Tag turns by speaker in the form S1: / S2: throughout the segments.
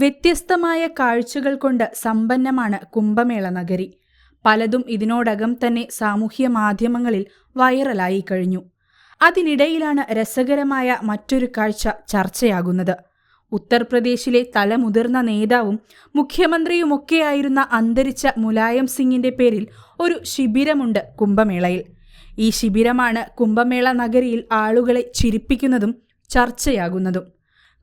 S1: വ്യത്യസ്തമായ കാഴ്ചകൾ കൊണ്ട് സമ്പന്നമാണ് കുംഭമേള നഗരി. പലതും ഇതിനോടകം തന്നെ സാമൂഹ്യ മാധ്യമങ്ങളിൽ വൈറലായി കഴിഞ്ഞു. അതിനിടയിലാണ് രസകരമായ മറ്റൊരു കാഴ്ച ചർച്ചയാകുന്നത്. ഉത്തർപ്രദേശിലെ തലമുതിർന്ന നേതാവും മുഖ്യമന്ത്രിയുമൊക്കെയായിരുന്ന അന്തരിച്ച മുലായം സിംഗിന്റെ പേരിൽ ഒരു ശിബിരമുണ്ട് കുംഭമേളയിൽ. ഈ ശിബിരമാണ് കുംഭമേള നഗരിയിൽ ആളുകളെ ചിരിപ്പിക്കുന്നതും ചർച്ചയാകുന്നതും.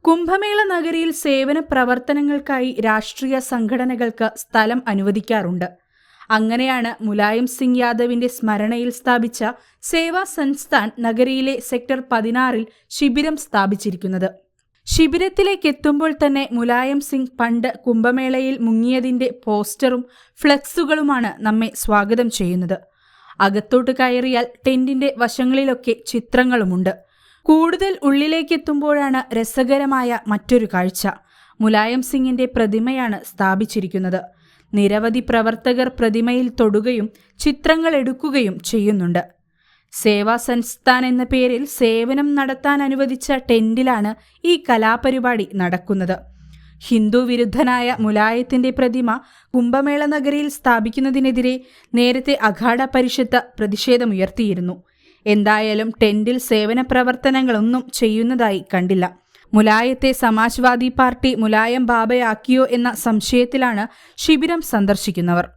S1: കുംഭമേള നഗരിയിൽ സേവന പ്രവർത്തനങ്ങൾക്കായി രാഷ്ട്രീയ സംഘടനകൾക്ക് സ്ഥലം അനുവദിക്കാറുണ്ട്. അങ്ങനെയാണ് മുലായം സിംഗ് യാദവിന്റെ സ്മരണയിൽ സ്ഥാപിച്ച സേവാ സൻസ്ഥാൻ നഗരിയിലെ സെക്ടർ പതിനാറിൽ ശിബിരം സ്ഥാപിച്ചിരിക്കുന്നത്. ശിബിരത്തിലേക്ക് എത്തുമ്പോൾ തന്നെ മുലായം സിംഗ് പണ്ട് കുംഭമേളയിൽ മുങ്ങിയതിന്റെ പോസ്റ്ററും ഫ്ലെക്സുകളുമാണ് നമ്മെ സ്വാഗതം ചെയ്യുന്നത്. അകത്തോട്ട് കയറിയാൽ ടെന്റിന്റെ വശങ്ങളിലൊക്കെ ചിത്രങ്ങളുമുണ്ട്. കൂടുതൽ ഉള്ളിലേക്ക് ഉള്ളിലേക്കെത്തുമ്പോഴാണ് രസകരമായ മറ്റൊരു കാഴ്ച. മുലായം സിംഗിന്റെ പ്രതിമയാണ് സ്ഥാപിച്ചിരിക്കുന്നത്. നിരവധി പ്രവർത്തകർ പ്രതിമയിൽ തൊടുകയും ചിത്രങ്ങൾ എടുക്കുകയും ചെയ്യുന്നുണ്ട്. സേവാ സംസ്ഥാൻ എന്ന പേരിൽ സേവനം നടത്താൻ അനുവദിച്ച ടെന്റിലാണ് ഈ കലാപരിപാടി നടക്കുന്നത്. ഹിന്ദു വിരുദ്ധനായ മുലായത്തിന്റെ പ്രതിമ കുംഭമേള നഗരിയിൽ സ്ഥാപിക്കുന്നതിനെതിരെ നേരത്തെ അഖാഡ പരിഷത്ത് പ്രതിഷേധമുയർത്തിയിരുന്നു. എന്തായാലും ടെന്റിൽ സേവന പ്രവർത്തനങ്ങളൊന്നും ചെയ്യുന്നതായി കണ്ടില്ല. മുലായത്തെ സമാജ്വാദി പാർട്ടി മുലായം ബാബയാക്കിയോ എന്ന സംശയത്തിലാണ് ശിബിരം സന്ദർശിക്കുന്നവർ.